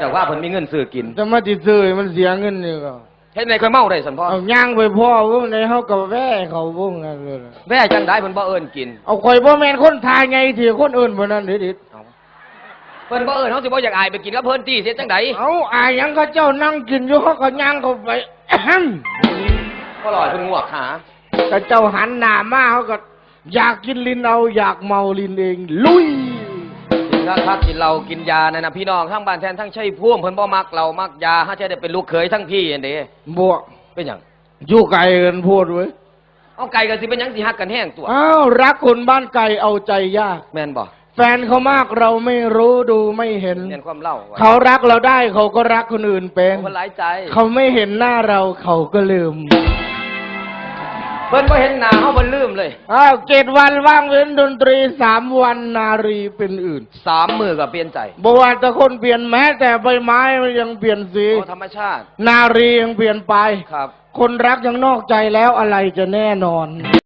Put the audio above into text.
แต่ว่าเพิ่นมีเงินซื้อกินจะมาติดซื้อให้มันเสียเงินนี่ก็เฮ็ดในค่อยเมาได้สันพ่อเอาย่างไปพ่อวงในเฮากับแว่เขาวงนั่นเลยแม่จังได้เพิ่นบ่เอิ้นกินเอาข่อยบ่แม่นคนทายไงที่คนอื่นบ่นั่นเด็ดเอาเพิ่นบ่เอิ้นเฮาสิบ่อยากอายไปกินกับเพิ่นตี้เสียจังไดๆเอาอายหยังเขาเจ้านั่งกินอยู่เขาก็ย่างเข้าไปอะฮั่มก็ลอยเพิ่นงวกหาก็เจ้าหันหน้ามาเขาก็ อยากกินลินเอาอยากเมาลินเอง ลุย กินข้าวทักกินเหล้ากินยานั่นน่ะพี่น้องทั้งบ้านแทนทั้งชัยภูมิเพิ่นบ่มักเหล้ามักยาเฮาจะได้เป็นลูกเขยทั้งพี่อันเด้บวกเป็นหยังอยู่ไกลกันพูดเว้ยเอาไก่ก็สิเป็นหยังสิฮักกันแห้งตัวอ้าวรักคนบ้านไกลเอาใจยากแม่นบ่แฟนเขามากเราไม่รู้ดูไม่เห็นเรียนความเล่าไว้เขารักเราได้เขาก็รักคนอื่นเป็นเพิ่นหลายใจ เขาไม่เห็นหน้าเราเขาก็ลืม เพิ่นบ่เห็นหน้าเฮาเพิ่นลืมเลยอ้าวเจ็ดวันว่างเว้นดนตรีสามวันนารีเป็นอื่นสามมือก็เปลี่ยนใจบว่าแต่คนเปลี่ยนแม้ แต่ใบไม้มันยังเปลี่ยนสีโอ้ธรรมชาติ นารียังเปลี่ยนไป ครับ คนรักยังนอกใจแล้วอะไรจะแน่นอน